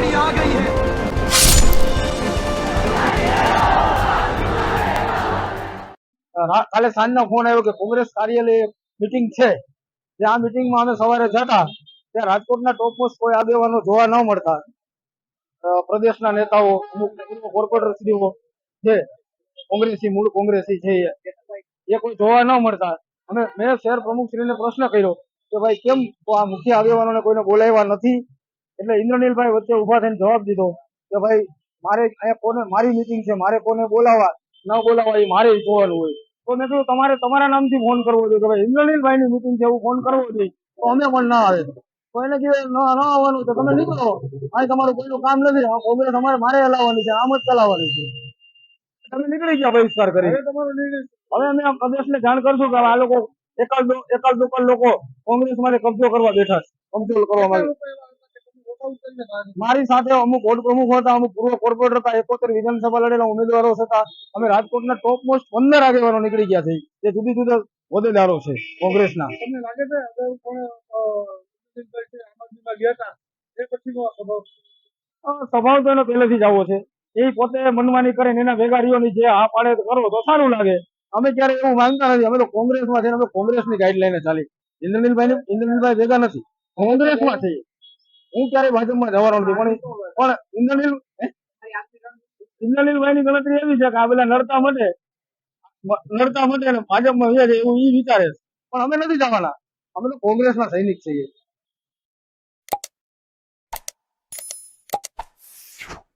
घड़ी आ गई है રા- કાલે સાંજનો ફોન આવ્યો કે કોંગ્રેસ કાર્યાલય મિટિંગ છે જે આ મિટિંગમાં અમે સવારે જતા ત્યાં રાજકોટના ટોપ મોસ્ટ કોઈ આગેવાનો જોવા ન મળતા અ, પ્રદેશના નેતાઓ અમુક કોર્પોરેટરશ્રીઓ છે કોંગ્રેસી મૂળ કોંગ્રેસી છે એ એ કોઈ જોવા ન મળતા અમે મેં શહેર પ્રમુખશ્રીને પ્રશ્ન કર્યો કે ભાઈ કેમ આ મુખ્ય આગેવાનોને કોઈને બોલાવ્યા નથી એટલે ઇન્દ્રનીલભાઈ વચ્ચે ઊભા થઈને જવાબ દીધો કે ભાઈ મારે અહીંયા કોને મારી મિટિંગ છે મારે કોને બોલાવવા ન બોલાવવા એ મારે જોવાનું હોય. તો મેં કીધું તમારે તમારા નામથી ફોન કરવો જોઈએ કે ભાઈ ઇન્દ્રનીલભાઈની મિટિંગ છે એવું ફોન કરવો જોઈએ. તો અમે પણ ના આવે. તો એને કીધું ન ન આવવાનું તો તમે નીકળો. અહીં તમારું કોઈનું કામ નથી કોંગ્રેસ અમારે મારે હલાવવાની છે આમ જ ચલાવવાની છે. તમે નીકળી ગયા બહિષ્કાર કરી હવે અમે આ પ્રદેશને જાણ કરશું કે આ લોકો એકાદ એકાદ લોકો કોંગ્રેસ માટે કબજો કરવા બેઠા છે. કબજો કરવા માંગે મારી સાથે અમુક વોર્ડ પ્રમુખો હતા અમુક પૂર્વ કોર્પોરેટર હતા એકોતેર વિધાનસભા લડેલા ઉમેદવારો હતા. અમે રાજકોટના ટોપ મોસ્ટ પંદર આગેવાનો નીકળી ગયા છે. તે જુદી જુદા હોદ્દેદારો છે કોંગ્રેસના. તમને લાગે છે સ્વભાવ તો એનો પહેલેથી જ આવો છે. એ પોતે મનમાની કરે એના વેગારીઓની જે આ પાડે કરો તો સારું લાગે. અમે ક્યારે એવું માંગતા નથી. અમે તો કોંગ્રેસમાં છે અમે કોંગ્રેસની ગાઈડલાઈન ચાલી. ઇન્દ્રનીલભાઈ ઇન્દ્રનીલભાઈ ભેગા નથી. કોંગ્રેસમાં છે હું ક્યારેય ભાજપમાં જવાનો નથી પણ પણ ઇન્દ્રનીલ ઇન્દ્રનીલભાઈ ની ગણતરી એવી છે કે આ બધા નડતા મટે નડતા મટે અને ભાજપમાં વ્યા એવું ઈ વિચારે છે. પણ અમે નથી જવાના. અમે તો કોંગ્રેસના સૈનિક છીએ.